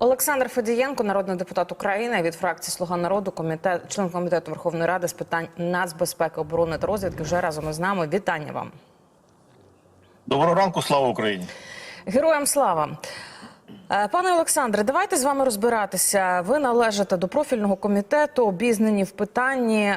Олександр Федієнко, народний депутат України від фракції Слуга народу, комітет, член комітету Верховної Ради з питань нацбезпеки, оборони та розвідки. Вже разом із нами. Вітання вам, Доброго ранку, слава Україні. героям слава. Е, Пане Олександре, давайте з вами розбиратися. Ви належите до профільного комітету, обізнані в питанні.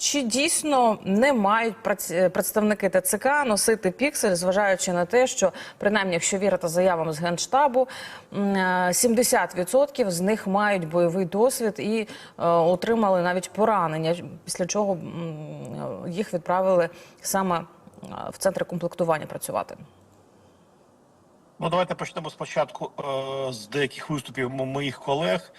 Е, Чи дійсно не мають прац- представники ТЦК носити піксель, зважаючи на те, що принаймні, якщо вірити заявам з генштабу, м, е, 70% з них мають бойовий досвід і е, отримали навіть поранення, після чого їх відправили саме е, в центри комплектування працювати. Ну давайте почнемо спочатку е, з деяких виступів моїх колег.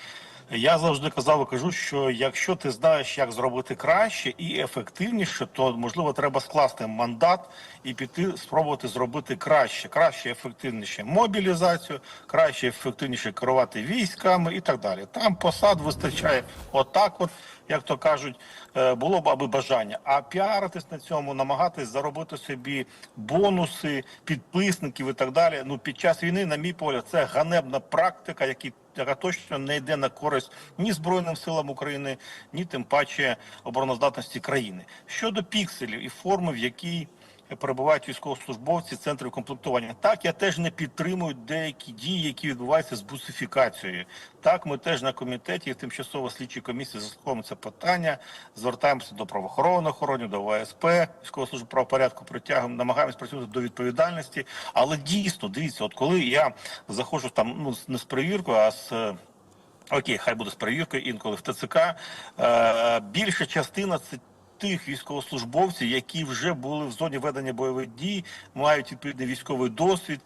Я завжди казав і кажу, що якщо ти знаєш, як зробити краще і ефективніше, то можливо треба скласти мандат і піти спробувати зробити краще, краще, ефективніше мобілізацію, краще, ефективніше керувати військами і так далі. Там посад вистачає отак, от як то кажуть, е, було б аби бажання. А піаритись на цьому, намагатись заробити собі бонуси, підписників і так далі. Ну під час війни, на мій погляд, це ганебна практика, які яка точно не йде на користь ні Збройним силам України, ні тим паче обороноздатності країни. Щодо пікселів і форми, в якій перебувають військовослужбовці центрів комплектування. Так, я теж не підтримую деякі дії, які відбуваються з бусифікацією. Так, ми теж на комітеті тимчасово слідчій комісії заслуховуємо це питання, звертаємося до правоохоронних органів, до ВСП, військової служби правопорядку притягуємо, намагаємось працювати до відповідальності. Але дійсно, дивіться, от коли я заходжу там ну не з перевіркою, а з е, Окей, хай буде з перевіркою інколи в ТЦК. Е, більша частина це тих військовослужбовців, які вже були в зоні ведення бойових дій, мають відповідний військовий досвід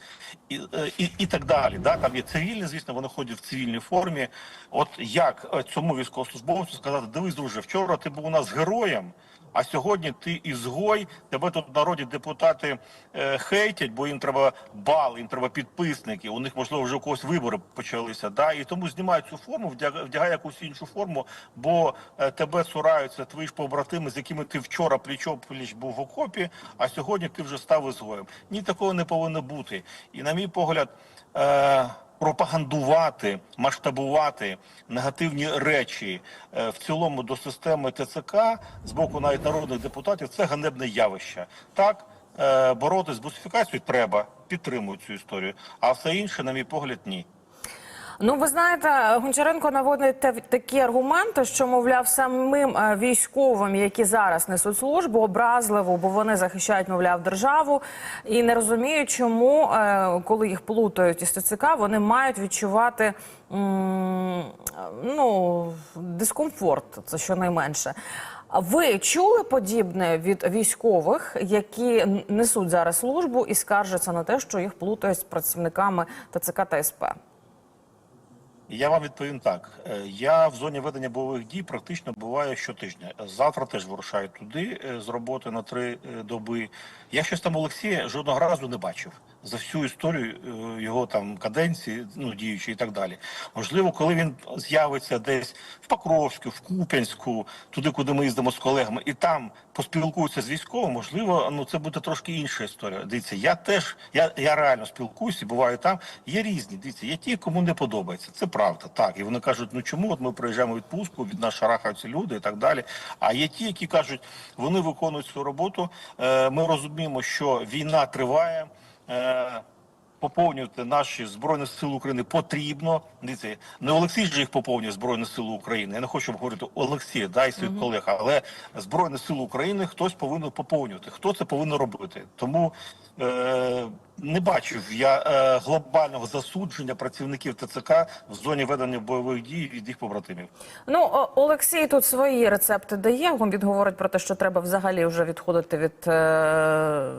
і, е, і, і так далі. Да? Там є цивільні, звісно, вони ходять в цивільній формі. От як е, цьому військовослужбовцю сказати, дивись, друже, вчора ти був у нас героєм. А сьогодні ти ізгой, тебе тут в народі депутати е, хейтять, бо їм треба бал, їм треба підписники. У них можливо вже у когось вибори почалися. Да? І тому знімають цю форму, вдяга- вдягає якусь іншу форму, бо е, тебе цураються твої ж побратими, з якими ти вчора плічо пліч був в окопі, а сьогодні ти вже став ізгоєм. Ні, такого не повинно бути. І на мій погляд. Е, пропагандувати, масштабувати негативні речі е, в цілому до системи ТЦК з боку навіть народних депутатів це ганебне явище. Так боротись з бусифікацією треба, підтримую цю історію. А все інше, на мій погляд, ні. Ну, ви знаєте, Гончаренко наводить такі аргументи, що мовляв самим е, військовим, які зараз несуть службу, образливо, бо вони захищають, мовляв, державу і не розуміють, чому, е, коли їх плутають із ТЦК, вони мають відчувати ну, дискомфорт, це щонайменше. Ви чули подібне від військових, які несуть зараз службу і скаржаться на те, що їх плутають з працівниками ТЦК та СП? Я вам відповім так: Е, я в зоні ведення бойових дій практично буваю щотижня. Завтра теж вирушаю туди е, з роботи на три е, доби. Я щось там Олексія жодного разу не бачив за всю історію е, його там каденції, ну діючі і так далі. Можливо, коли він з'явиться десь в Покровську, в Куп'янську, туди, куди ми їздимо з колегами, і там поспілкуються з військовим, можливо, ну це буде трошки інша історія. Дивіться, я теж я, я реально спілкуюся, буваю там. Є різні. Дивіться, є ті, кому не подобається. Це правда, так. І вони кажуть, ну чому от ми приїжджаємо відпустку, від нас шарахаються люди і так далі. А є ті, які кажуть, вони виконують свою роботу. Е, ми розуміємо, що війна триває. Е, Поповнювати наші збройні сили України потрібно. Дивіться, не Олексій ж їх поповнює збройні сили України. Я не хочу говорити Олексія, да, і своїх колег, але збройні сили України хтось повинен поповнювати. Хто це повинен робити? Тому е, не бачив я е, глобального засудження працівників ТЦК в зоні ведення бойових дій від їх побратимів. Ну, Олексій тут свої рецепти дає. Він говорить про те, що треба взагалі вже відходити від. Е...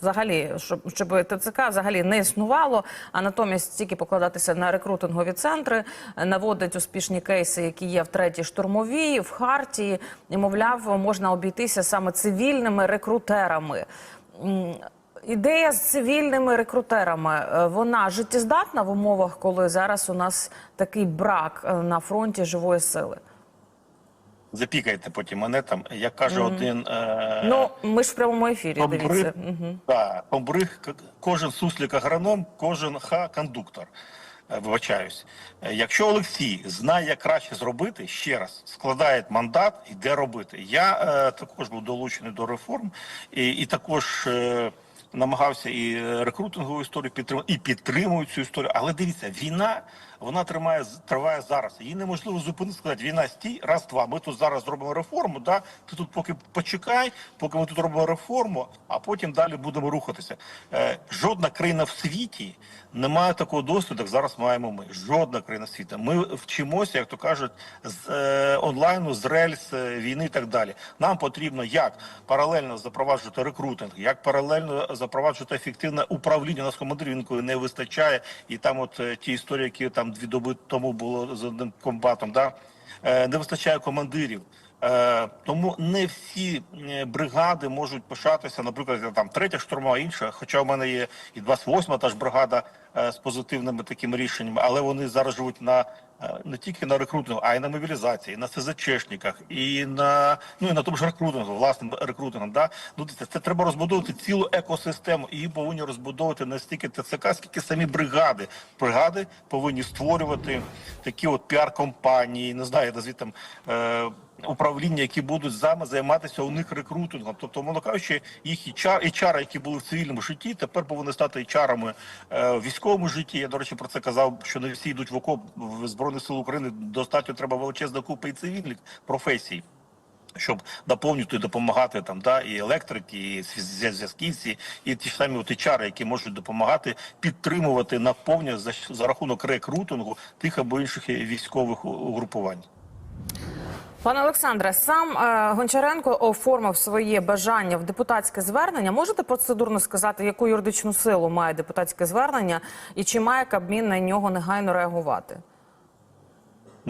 Взагалі, щоб, щоб ТЦК взагалі не існувало, а натомість тільки покладатися на рекрутингові центри, е, наводить успішні кейси, які є в третій штурмовій, в Хартії, і мовляв, можна обійтися саме цивільними рекрутерами. Ідея з цивільними рекрутерами е, вона життєздатна в умовах, коли зараз у нас такий брак е, на фронті живої сили. Запікайте потім мене там. Як каже один е, Ну ми ж в прямому ефірі. Дивіться. Угу. да, кожен суслік агроном, кожен ха кондуктор. Е, Вибачаюсь, Е, якщо Олексій знає, як краще зробити, ще раз складає мандат, йде робити. Я е, також був долучений до реформ і, і також. Е, намагався і е, рекрутингову історію підтримати, і підтримую цю історію. Але дивіться, війна вона тримає триває зараз. Її неможливо зупинити. Сказати, війна стій, раз, два. Ми тут зараз зробимо реформу. Да, ти тут поки почекай, поки ми тут робимо реформу, а потім далі будемо рухатися. Е, жодна країна в світі не має такого досвіду, як зараз маємо ми. Жодна країна світу. Ми вчимося, як то кажуть, з е, онлайну, з рельс е, війни і так далі. Нам потрібно як паралельно запроваджувати рекрутинг, як паралельно запроваджувати ефективне управління. У нас командирів інколи не вистачає, і там, от е, ті історії, які там дві доби тому було з одним комбатом, да е, не вистачає командирів. Е, тому не всі бригади можуть пишатися, наприклад, там третя штурмова інша. Хоча в мене є і 28-та та ж бригада з позитивними такими рішеннями, але вони зараз живуть на не тільки на рекрутингу, а й на мобілізації, і на СЗЧшниках, і на ну і на тому ж рекрутингу, власним рекрутингом. Да? Ну це, це треба розбудовувати цілу екосистему, і її повинні розбудовувати не стільки ТЦК, скільки самі бригади. Бригади повинні створювати такі от піар-компанії, не знаю, назвіть там. Е, управління, які будуть саме займатися у них рекрутингом. Тобто, мовно кажучи, їх HR, HR, які були в цивільному житті, тепер повинні стати HR-ами е, в військовому житті. Я, до речі, про це казав, що не всі йдуть в окоп в Збройних сил України. Достатньо треба величезна купа і цивільних професій. Щоб доповнювати, допомагати там, да, і електрики, і зв'язківці, і ті ж самі от які можуть допомагати підтримувати наповнення за, за рахунок рекрутингу тих або інших військових угрупувань. Пане Олександре, сам е, Гончаренко оформив своє бажання в депутатське звернення. Можете процедурно сказати, яку юридичну силу має депутатське звернення, і чи має Кабмін на нього негайно реагувати?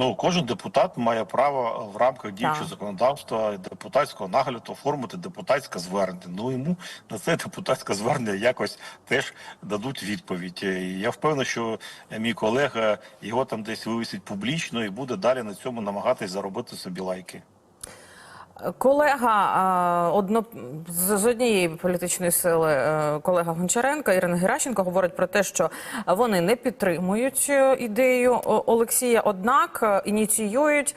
Ну, кожен депутат має право в рамках діючого Так. законодавства депутатського нагляду оформити депутатське звернення. Ну йому на це депутатське звернення якось теж дадуть відповідь. І я впевнений, що мій колега його там десь вивісить публічно і буде далі на цьому намагатись заробити собі лайки. Колега одно з з однієї політичної сили, е, колега Гончаренка Ірина Геращенко говорить про те, що вони не підтримують е, ідею Олексія, однак е, ініціюють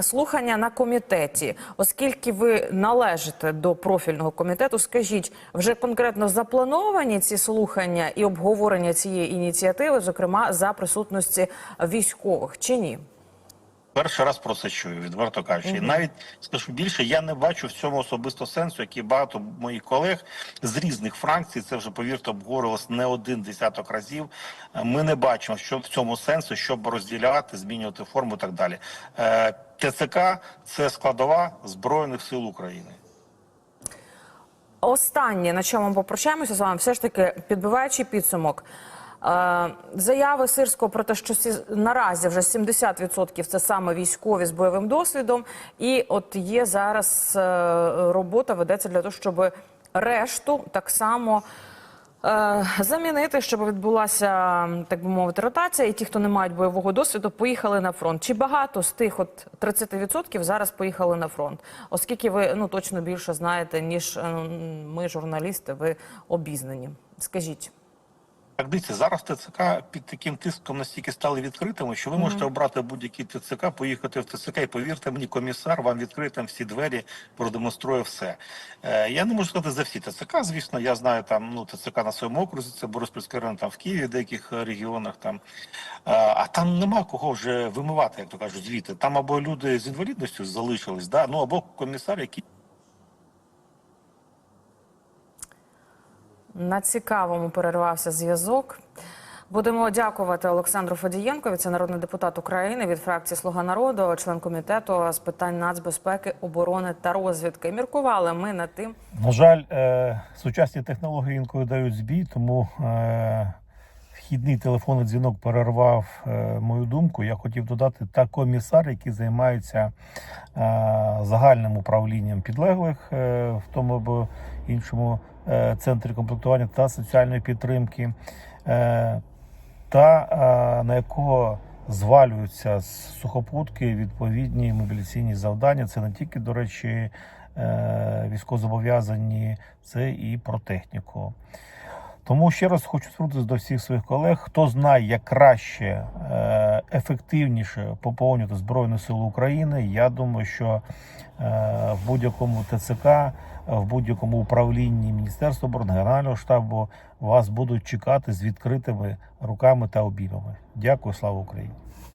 слухання на комітеті. Оскільки ви належите до профільного комітету, скажіть, вже конкретно заплановані ці слухання і обговорення цієї ініціативи, зокрема за присутності військових, чи ні? Перший раз про це чую, відверто кажучи. І навіть скажу більше, я не бачу в цьому особисто сенсу, як і багато моїх колег з різних фракцій. Це вже повірте, обговорювалось не один десяток разів. Ми не бачимо, що в цьому сенсу, щоб розділяти, змінювати форму і так далі. Е, ТЦК це складова збройних сил України. Останнє, на чому ми попрощаємося з вами, все ж таки підбиваючи підсумок. Е, заяви Сирського про те, що наразі вже 70% це саме військові з бойовим досвідом, і от є зараз е, робота ведеться для того, щоб решту так само е, замінити, щоб відбулася так би мовити ротація, і ті, хто не мають бойового досвіду, поїхали на фронт. Чи багато з тих от 30% зараз поїхали на фронт? Оскільки ви ну точно більше знаєте ніж е, ми, журналісти, ви обізнані. Скажіть. Так дивіться, зараз ТЦК під таким тиском настільки стали відкритими, що ви можете обрати будь-який ТЦК, поїхати в ТЦК, і повірте мені, комісар вам відкриє там всі двері, продемонструє все. Е, я не можу сказати за всі ТЦК, звісно, я знаю там ну ТЦК на своєму окрузі, це Бориспільський район, там в Києві, в деяких е, регіонах там. Е, а там нема кого вже вимивати, як то кажуть, звідти. Там або люди з інвалідністю залишились, да, ну або комісар, який. На цікавому перервався зв'язок. Будемо дякувати Олександру Фадієнкові. Це народний депутат України від фракції Слуга народу, член комітету з питань нацбезпеки, оборони та розвідки. Міркували ми над тим. На жаль, е, сучасні технології інколи дають збій, тому е, вхідний телефонний дзвінок перервав е, мою думку. Я хотів додати та комісар, який займається е, загальним управлінням підлеглих е, в тому або іншому центрі комплектування та соціальної підтримки, та на якого звалюються з сухопутки відповідні мобіляційні завдання. Це не тільки, до речі, військовозобов'язані, це і про техніку. Тому ще раз хочу звернутися до всіх своїх колег. Хто знає, як краще, е, ефективніше поповнювати Збройні Сили України, я думаю, що е, в будь-якому ТЦК, в будь-якому управлінні Міністерства оборони, Генерального штабу вас будуть чекати з відкритими руками та обіймами. Дякую, слава Україні!